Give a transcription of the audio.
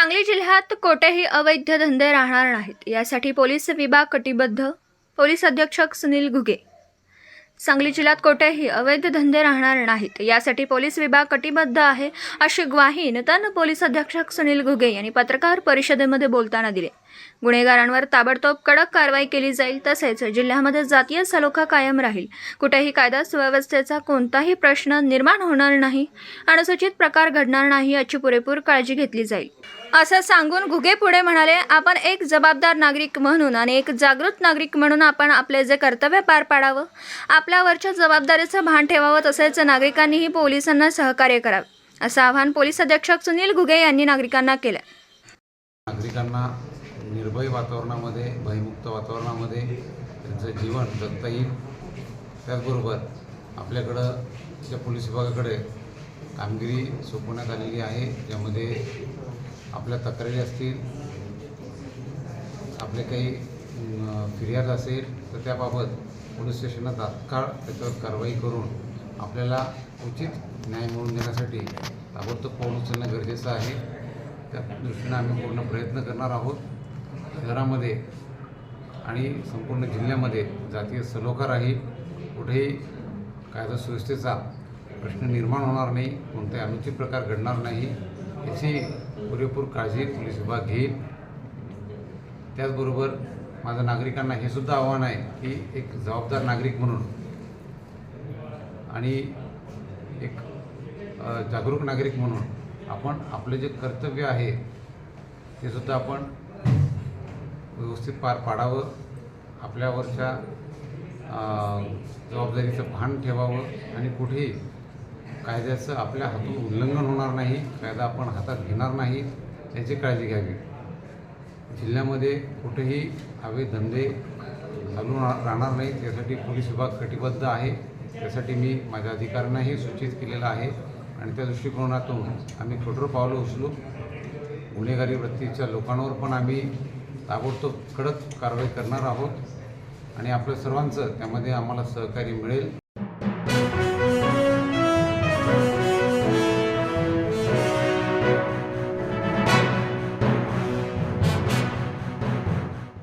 सांगली जिल्ह्यात कोठेही अवैध धंदे राहणार नाहीत. यासाठी पोलीस विभाग कटिबद्ध. पोलीस अधीक्षक सुनील घुगे. सांगली जिल्ह्यात कोठेही अवैध धंदे राहणार नाहीत. यासाठी पोलीस विभाग कटिबद्ध आहे अशी ग्वाही नूतन पोलीस अधीक्षक सुनील घुगे यांनी पत्रकार परिषदेमध्ये बोलताना दिली. गुन्हेगारांवर ताबडतोब कडक कारवाई केली जाईल तसेच जिल्ह्यामध्ये जातीय सलोखा कायम राहील. कुठेही कायदा सुव्यवस्थेचा कोणताही प्रश्न निर्माण होणार नाही अनुसूचित प्रकार घडणार नाही याची पुरेपूर काळजी घेतली जाईल. असं सांगून घुगे पुढे म्हणाले आपण एक जबाबदार नागरिक म्हणून आणि एक जागृत नागरिक म्हणून आपण आपले जे कर्तव्य पार पाडावं आपल्यावरच्या जबाबदारीचं भान ठेवावं तसेच नागरिकांनीही पोलिसांना सहकार्य करावं असं आवाहन पोलीस अधीक्षक सुनील घुगे यांनी नागरिकांना केलं. नागरिकांना निर्भय वातावरणामध्ये भयमुक्त वातावरणामध्ये त्यांचं जीवन जगता येईल. त्याचबरोबर आपल्याकडं त्या पोलीस विभागाकडे कामगिरी सोपवण्यात आलेली आहे ज्यामध्ये आपल्या तक्रारी असतील आपले काही फिर्याद असेल तर त्याबाबत पोलीस स्टेशनला तात्काळ त्याच्यावर कारवाई करून आपल्याला उचित न्याय मिळवून देण्यासाठी ताबडतोब पाऊल उचलणं गरजेचं आहे. त्या दृष्टीनं आम्ही पूर्ण प्रयत्न करणार आहोत. शहरामध्ये आणि संपूर्ण जिल्ह्यामध्ये जातीय सलोखा राहील कुठेही कायदा सुव्यवस्थेचा प्रश्न निर्माण होणार नाही कोणताही अनुचित प्रकार घडणार नाही याची पुरेपूर काळजी पोलीस विभाग घेईल. त्याचबरोबर माझं नागरिकांना हे सुद्धा आव्हान आहे की एक जबाबदार नागरिक म्हणून आणि एक जागरूक नागरिक म्हणून आपण आपले जे कर्तव्य आहे ते सुद्धा आपण व्यवस्थित पार पाडावं आपल्यावरच्या जबाबदारीचं भान ठेवावं आणि कुठेही कायद्याचं आपल्या हातून उल्लंघन होणार नाही कायदा आपण हातात घेणार नाही याची काळजी घ्यावी. जिल्ह्यामध्ये कुठेही हवे धंदे चालू रा- राहणार नाही त्यासाठी पोलीस विभाग कटिबद्ध आहे. त्यासाठी मी माझ्या अधिकाऱ्यांनाही सूचित केलेलं आहे आणि त्या दृष्टिकोनातून आम्ही कठोर पावलं उचलू. गुन्हेगारी वृत्तीच्या लोकांवर पण आम्ही ताबडतोब कडक कारवाई करणार आहोत आणि आपल्या सर्वांचं त्यामध्ये आम्हाला सहकार्य मिळेल.